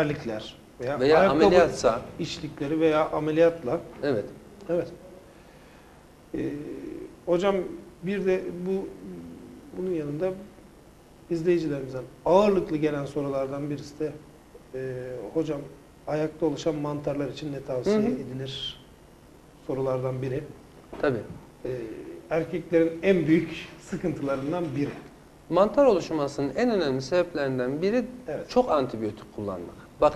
terlikler veya, Veya ayakkabı ameliyatsa. içlikleri veya ameliyatla Evet. Evet. Ee, hocam bir de bu bunun yanında izleyicilerimizden ağırlıklı gelen sorulardan birisi de e, hocam ayakta oluşan mantarlar için ne tavsiye Hı hı. edilir sorulardan biri. Tabii. Ee, erkeklerin en büyük sıkıntılarından biri. Mantar oluşmasının en önemli sebeplerinden biri Evet. çok antibiyotik kullanmak. Bak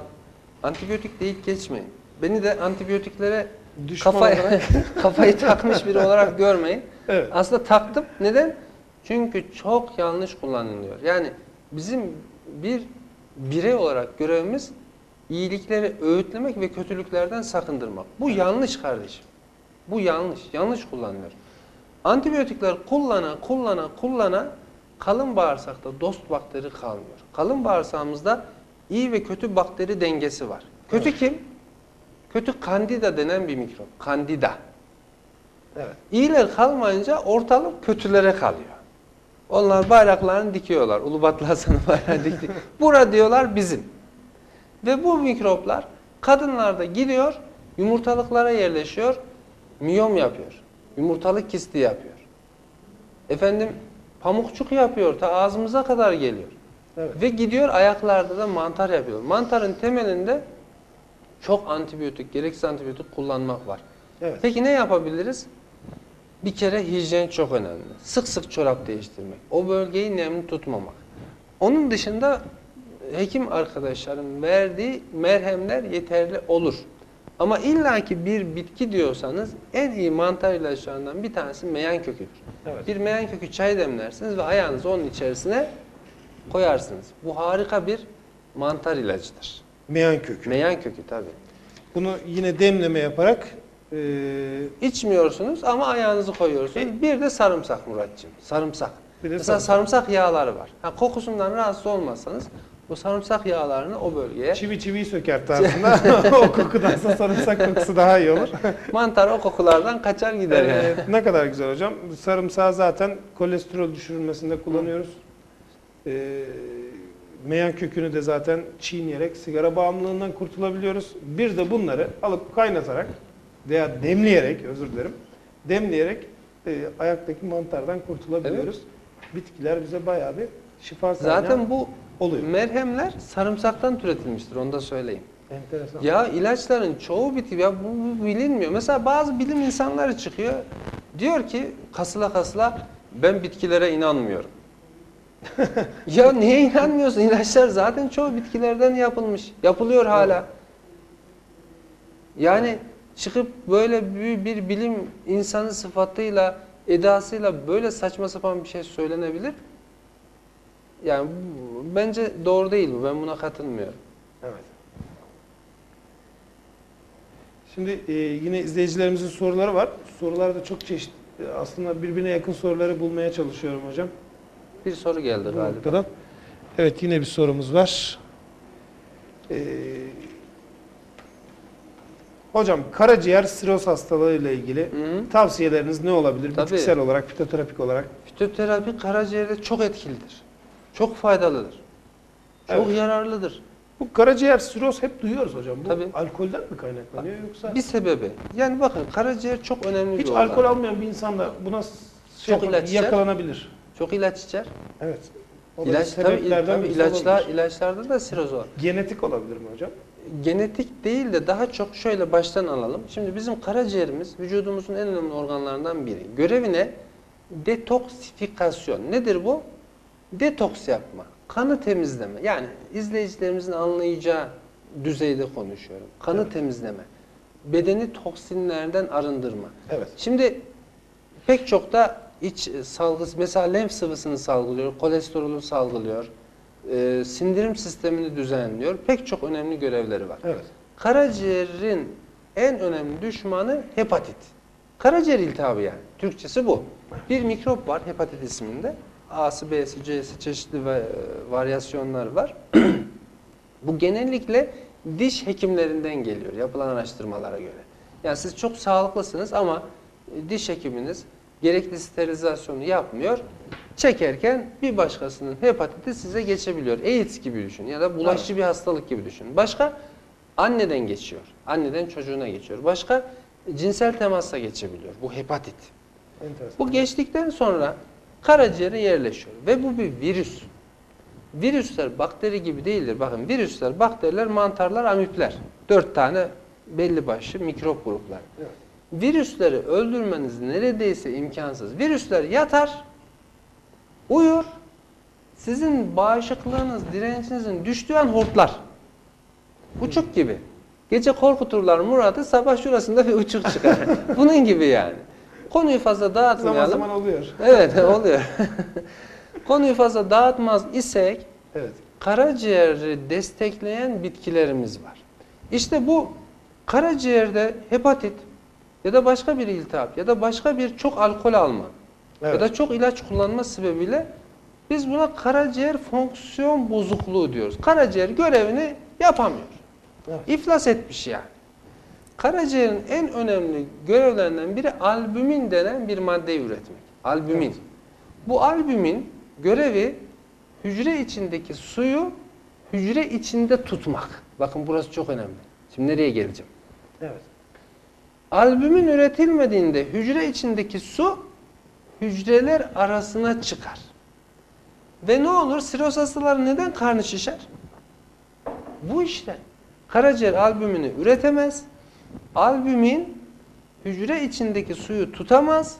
antibiyotik deyip geçmeyin. Beni de antibiyotiklere Düşman kafayı, kafayı takmış biri olarak görmeyin. evet. Aslında taktım. Neden? Çünkü çok yanlış kullanılıyor. Yani bizim bir birey olarak görevimiz iyilikleri öğütlemek ve kötülüklerden sakındırmak. Bu yanlış kardeşim. Bu yanlış. Yanlış kullanılıyor. Antibiyotikler kullana kullana kullana kalın bağırsakta dost bakteri kalmıyor. Kalın bağırsağımızda iyi ve kötü bakteri dengesi var. Kötü Evet. kim? Kötü kandida denen bir mikrop. Kandida. Evet. İyiler kalmayınca ortalık kötülere kalıyor. Onlar bayraklarını dikiyorlar. Ulubatlı Hasan'ın bayrağını dikti. Bura diyorlar bizim. Ve bu mikroplar kadınlarda gidiyor, yumurtalıklara yerleşiyor, miyom yapıyor. Yumurtalık kisti yapıyor. Efendim pamukçuk yapıyor, ta ağzımıza kadar geliyor. Evet. Ve gidiyor ayaklarda da mantar yapıyor. Mantarın temelinde çok antibiyotik, gereksiz antibiyotik kullanmak var. Evet. Peki ne yapabiliriz? Bir kere hijyen çok önemli. Sık sık çorap değiştirmek. O bölgeyi nemli tutmamak. Onun dışında hekim arkadaşların verdiği merhemler yeterli olur. Ama illaki bir bitki diyorsanız en iyi mantar ilaçlarından bir tanesi meyan köküdür. Evet. Bir meyan kökü çay demlersiniz ve ayağınızı onun içerisine koyarsınız. Bu harika bir mantar ilacıdır. Meyan kökü. Meyan kökü tabii. Bunu yine demleme yaparak e, İçmiyorsunuz ama ayağınızı koyuyorsunuz. Bir de sarımsak Muratcığım. Sarımsak. Bir de Mesela sarımsak. sarımsak. yağları var. Ha, kokusundan rahatsız olmazsanız bu sarımsak yağlarını o bölgeye çivi çiviyi söker tarzında. o kokudansa sarımsak kokusu daha iyi olur. mantar o kokulardan kaçar gider yani. Evet, ne kadar güzel hocam. Sarımsağı zaten kolesterol düşürülmesinde kullanıyoruz. Ee, meyan kökünü de zaten çiğneyerek sigara bağımlılığından kurtulabiliyoruz. Bir de bunları alıp kaynatarak veya demleyerek, özür dilerim, demleyerek e, ayaktaki mantardan kurtulabiliyoruz. Bitkiler bize bayağı bir şifa kaynağı Zaten bu oluyor. merhemler sarımsaktan türetilmiştir onu da söyleyeyim. Enteresan. Ya ilaçların çoğu bitki ya bu, bu bilinmiyor. Mesela bazı bilim insanları çıkıyor. Diyor ki kasıla kasıla ben bitkilere inanmıyorum. ya niye inanmıyorsun? İlaçlar zaten çoğu bitkilerden yapılmış. Yapılıyor hala. Yani çıkıp böyle bir, bir bilim insanı sıfatıyla, edasıyla böyle saçma sapan bir şey söylenebilir. Yani bu- bence doğru değil bu. Ben buna katılmıyorum. Evet. Şimdi e, yine izleyicilerimizin soruları var. Sorular da çok çeşitli. E, Aslında birbirine yakın soruları bulmaya çalışıyorum hocam. Bir soru geldi Bu galiba. noktadan. Evet yine bir sorumuz var. Ee, hocam karaciğer siroz hastalığı ile ilgili hı. tavsiyeleriniz ne olabilir? Tabii. Bitkisel olarak, fitoterapik olarak. Fitoterapi karaciğerde çok etkilidir. Çok faydalıdır. Çok Evet. yararlıdır. Bu karaciğer siroz hep duyuyoruz hocam. Bu Tabii. alkolden mi kaynaklanıyor yoksa Bir sebebi. Yani bakın karaciğer çok önemli hiç bir organ. alkol almayan bir insan da buna şey Çok yapar- ilaç içer. yakalanabilir? Çok ilaç içer. Evet. O da İlaç tabii, sebeplerden tabii birisi ilaçlar olabilir. ilaçlarda da siroz var. Genetik olabilir mi hocam? Genetik değil de daha çok şöyle baştan alalım. Şimdi bizim karaciğerimiz vücudumuzun en önemli organlarından biri. Görevine detoksifikasyon. Nedir bu? Detoks yapma. Kanı temizleme. Yani izleyicilerimizin anlayacağı düzeyde konuşuyorum. Kanı Evet. temizleme. Bedeni toksinlerden arındırma. Evet. Şimdi pek çok da iç salgısı, mesela lenf sıvısını salgılıyor, kolesterolü salgılıyor, e, sindirim sistemini düzenliyor. Pek çok önemli görevleri var. Evet. Karaciğerin en önemli düşmanı hepatit. Karaciğer iltihabı yani. Türkçesi bu. Bir mikrop var hepatit isminde. A'sı, B'si, C'si çeşitli e, varyasyonlar var. bu genellikle diş hekimlerinden geliyor yapılan araştırmalara göre. Yani siz çok sağlıklısınız ama e, diş hekiminiz gerekli sterilizasyonu yapmıyor. çekerken bir başkasının hepatiti size geçebiliyor. AIDS gibi düşün ya da bulaşıcı bir hastalık gibi düşün. Başka anneden geçiyor. Anneden çocuğuna geçiyor. Başka cinsel temasla geçebiliyor. Bu hepatit. Enteresan. Bu geçtikten sonra karaciğere yerleşiyor ve bu bir virüs. Virüsler bakteri gibi değildir. Bakın virüsler, bakteriler, mantarlar, amipler. Dört tane belli başlı mikrop gruplar. Evet. Virüsleri öldürmeniz neredeyse imkansız. Virüsler yatar, uyur, sizin bağışıklığınız, direncinizin düştüğü an hortlar. Uçuk gibi. Gece korkuturlar Murat'ı, sabah şurasında bir uçuk çıkar. Bunun gibi yani. Konuyu fazla Zaman dağıtmayalım. zaman oluyor. Evet oluyor. Konuyu fazla dağıtmaz isek Evet. karaciğeri destekleyen bitkilerimiz var. İşte bu karaciğerde hepatit ya da başka bir iltihap ya da başka bir çok alkol alma Evet. ya da çok ilaç kullanma sebebiyle biz buna karaciğer fonksiyon bozukluğu diyoruz. Karaciğer görevini yapamıyor. Evet. İflas etmiş yani. Karaciğerin en önemli görevlerinden biri albümin denen bir maddeyi üretmek. Albümin. Evet. Bu albümin görevi hücre içindeki suyu hücre içinde tutmak. Bakın burası çok önemli. Şimdi nereye geleceğim? Evet. Albümin üretilmediğinde hücre içindeki su hücreler arasına çıkar. Ve ne olur? Siroz hastaları neden karnı şişer? Bu işte. Karaciğer albümünü üretemez. Albümin hücre içindeki suyu tutamaz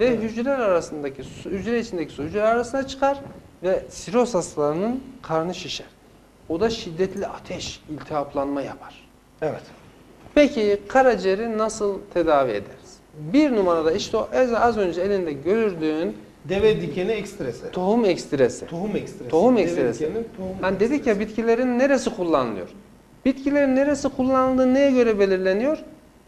ve hücreler arasındaki su, hücre içindeki su hücreler arasına çıkar ve siroz hastalarının karnı şişer. O da şiddetli ateş, iltihaplanma yapar. Evet. Peki karaciğeri nasıl tedavi ederiz? Bir numarada işte o az- önce elinde gördüğün Deve dikeni ekstresi. tohum ekstresi. Tohum ekstresi. Tohum Deve ekstresi. dikeninin tohum Hani dedik ya ekstresi. bitkilerin neresi kullanılıyor? Bitkilerin neresi kullanıldığı neye göre belirleniyor?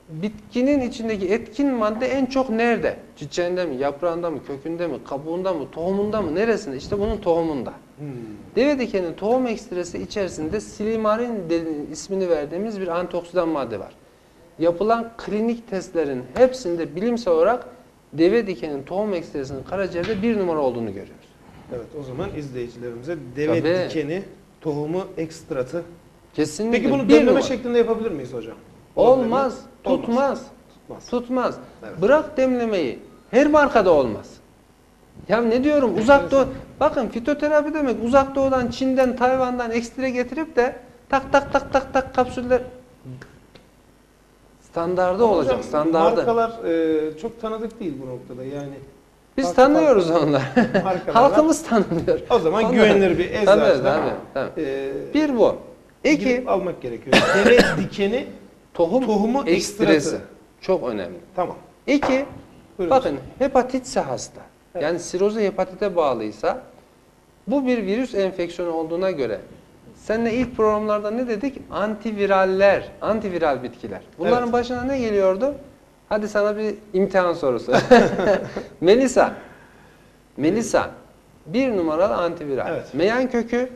Bitkinin içindeki etkin madde en çok nerede? Çiçeğinde mi, yaprağında mı, kökünde mi, kabuğunda mı, tohumunda mı, neresinde? İşte bunun tohumunda. Hmm. Deve dikeninin tohum ekstresi içerisinde silimarin ismini verdiğimiz bir antioksidan madde var. Yapılan klinik testlerin hepsinde bilimsel olarak deve dikeninin tohum ekstresinin karaciğerde bir numara olduğunu görüyoruz. Evet o zaman izleyicilerimize deve Tabii. dikeni, tohumu ekstratı. Kesinlikle Peki bunu bir demleme numara. şeklinde yapabilir miyiz hocam? Olmaz, Olmaz. tutmaz, Tutmaz. tutmaz. Evet. Bırak demlemeyi. Her markada olmaz. Ya ne diyorum uzak doğu, bakın fitoterapi demek uzak doğudan, Çin'den, Tayvan'dan ekstre getirip de tak tak tak tak tak kapsüller standardı olacak, Hocam, standardı. Markalar e, çok tanıdık değil bu noktada yani. Biz farklı tanıyoruz farklı onları. Halkımız tanıyor. O zaman Onlar- güvenilir bir Tabii, eczacıdan tabii, tabii. e, Bir bu. Gidip almak gerekiyor. Deve dikeni tohum, tohumu ekstresi. ekstratı. Çok önemli. tamam. İki, Buyurun. bakın hepatitse hasta. Evet. Yani sirozu hepatite bağlıysa bu bir virüs enfeksiyonu olduğuna göre seninle ilk programlarda ne dedik? Antiviraller, antiviral bitkiler. Bunların Evet. başına ne geliyordu? Hadi sana bir imtihan sorusu. Melisa. Melisa. Bir numaralı antiviral. Evet. Meyan kökü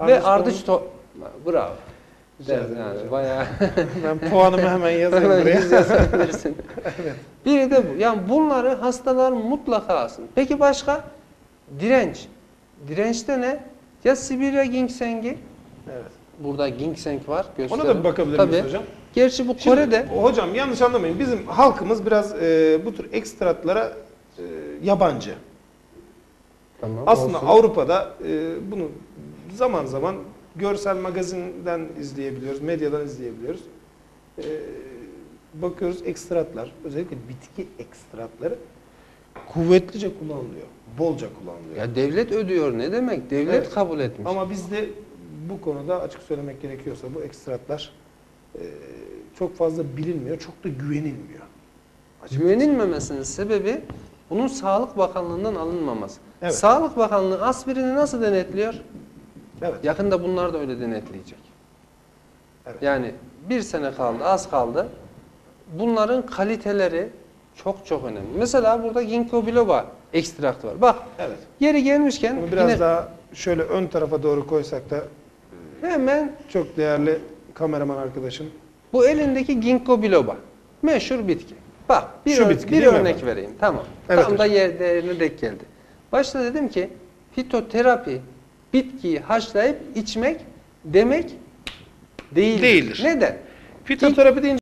ve Ardıç ardıç to... Bravo. Rica Der, ederim yani bayağı Ben puanımı hemen yazayım Hemen buraya. yazabilirsin. Biri de bu. Yani bunları hastalar mutlaka alsın. Peki başka? Direnç. Dirençte ne? Ya Sibirya ginksengi. Evet. Burada ginseng var. Ona Gösterelim. da bir bakabilir miyiz Tabii. hocam? Gerçi bu Şimdi, Kore'de Hocam yanlış anlamayın. Bizim halkımız biraz e, bu tür ekstratlara e, yabancı. Tamam, Aslında olsun. Avrupa'da e, bunu zaman zaman görsel magazinden izleyebiliyoruz, medyadan izleyebiliyoruz. E, bakıyoruz ekstratlar, özellikle bitki ekstratları kuvvetlice kullanılıyor, bolca kullanılıyor. Ya devlet ödüyor ne demek? Devlet Evet. kabul etmiş. Ama bizde bu konuda açık söylemek gerekiyorsa bu ekstratlar e, çok fazla bilinmiyor, çok da güvenilmiyor. Açıkçası. Güvenilmemesinin sebebi bunun Sağlık Bakanlığı'ndan alınmaması. Evet. Sağlık Bakanlığı aspirini nasıl denetliyor? Evet. Yakında bunlar da öyle denetleyecek. Evet. Yani bir sene kaldı, az kaldı. Bunların kaliteleri çok çok önemli. Mesela burada ginkgo biloba ekstraktı var. Bak Evet. yeri gelmişken Bunu biraz yine daha şöyle ön tarafa doğru koysak da hemen çok değerli kameraman arkadaşım. bu elindeki ginkgo biloba. Meşhur bitki. Bak bir, Şu bitki bir mi örnek efendim? vereyim. Tamam. Evet Tam da hocam. yer değerine denk geldi. Başta dedim ki fitoterapi bitkiyi haşlayıp içmek demek değildir. Değildir. Neden? Fitoterapi deyince